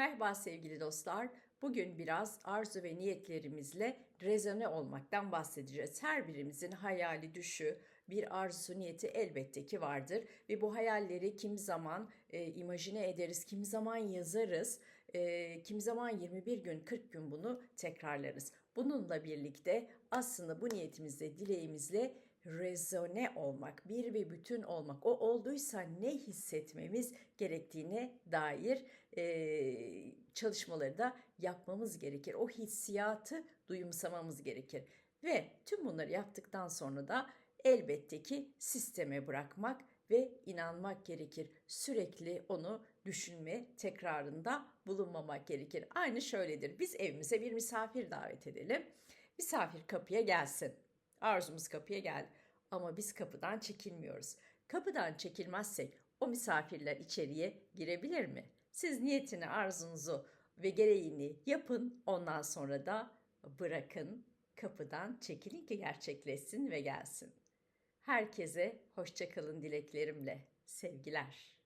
Merhaba sevgili dostlar. Bugün biraz arzu ve niyetlerimizle rezone olmaktan bahsedeceğiz. Her birimizin hayali, düşü, bir arzusu, niyeti elbette ki vardır. Ve bu hayalleri kim zaman e, imajine ederiz, kim zaman yazarız, e, kim zaman 21 gün, 40 gün bunu tekrarlarız. Bununla birlikte aslında bu niyetimizle, dileğimizle rezone olmak, bir ve bütün olmak, o olduysa ne hissetmemiz gerektiğine dair e, çalışmaları da yapmamız gerekir. O hissiyatı duyumsamamız gerekir. Ve tüm bunları yaptıktan sonra da elbette ki sisteme bırakmak ve inanmak gerekir. Sürekli onu düşünme tekrarında bulunmamak gerekir. Aynı şöyledir. Biz evimize bir misafir davet edelim. Misafir kapıya gelsin. Arzumuz kapıya geldi. Ama biz kapıdan çekilmiyoruz. Kapıdan çekilmezsek o misafirler içeriye girebilir mi? Siz niyetini, arzunuzu ve gereğini yapın. Ondan sonra da bırakın kapıdan çekilin ki gerçekleşsin ve gelsin. Herkese hoşçakalın dileklerimle. Sevgiler.